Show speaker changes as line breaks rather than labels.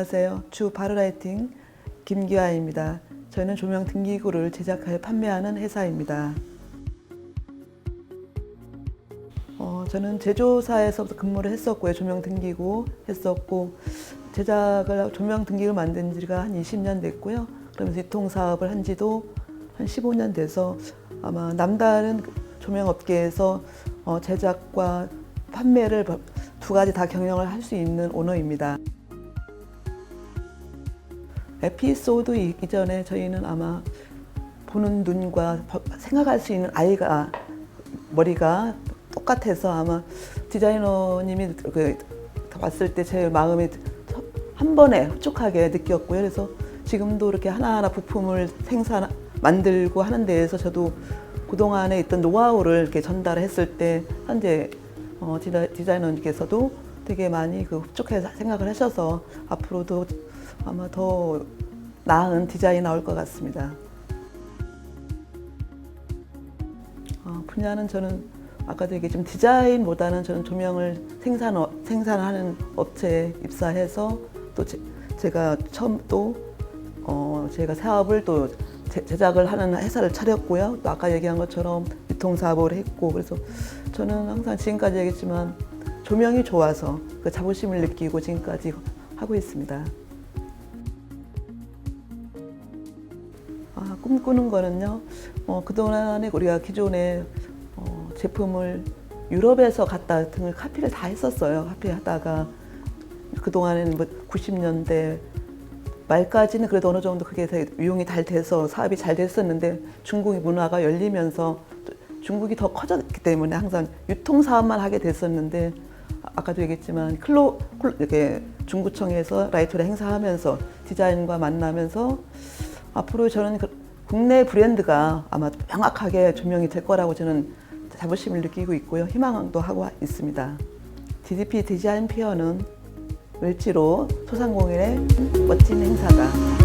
안녕하세요. 주 바르라이팅 김기아입니다. 저희는 조명 등기구를 제작하여 판매하는 회사입니다. 어, 저는 제조사에서 근무를 했었고요. 조명 등기구 했었고 제작을 조명 등기구 만든 지가 한 20년 됐고요. 그러면서 유통 사업을 한 지도 한 15년 돼서 아마 남다른 조명 업계에서 어, 제작과 판매를 두 가지 다 경영을 할 수 있는 오너입니다. 에피소드 이전에 저희는 아마 보는 눈과 생각할 수 있는 아이가 머리가 똑같아서 아마 디자이너님이 그 봤을 때 제 마음이 한 번에 흡족하게 느꼈고요. 그래서 지금도 이렇게 하나하나 부품을 생산 만들고 하는 데에서 저도 그동안에 있던 노하우를 이렇게 전달했을 때 현재 어, 디자- 디자이너님께서도 되게 많이 그 흡족해 생각을 하셔서 앞으로도 아마 더 나은 디자인이 나올 것 같습니다. 어, 분야는 저는 아까도 얘기했지만 디자인보다는 저는 조명을 생산 생산하는 업체에 입사해서 또 제, 제가 처음 또 어, 제가 사업을 또 제- 제작을 하는 회사를 차렸고요. 또 아까 얘기한 것처럼 유통 사업을 했고 그래서 저는 항상 지금까지 얘기했지만 조명이 좋아서 그 자부심을 느끼고 지금까지 하고 있습니다. 아, 꿈꾸는 거는요. 어, 그동안에 우리가 기존에 어, 제품을 유럽에서 갖다 등을 카피를 다 했었어요. 카피 하다가 그동안에는 뭐 90년대 말까지는 그래도 어느 정도 그게 유용이 잘 돼서 사업이 잘 됐었는데 중국의 문화가 열리면서 또 중국이 더 커졌기 때문에 항상 유통 사업만 하게 됐었는데 아- 아까도 얘기했지만 클로 클- 이렇게 중구청에서 라이트를 행사하면서 디자인과 만나면서 앞으로 저는 그 국내 브랜드가 아마 명확하게 조명이 될 거라고 저는 자부심을 느끼고 있고요. 희망도 하고 있습니다. DDP 디자인 피어는 을지로 소상공인의 멋진 행사다.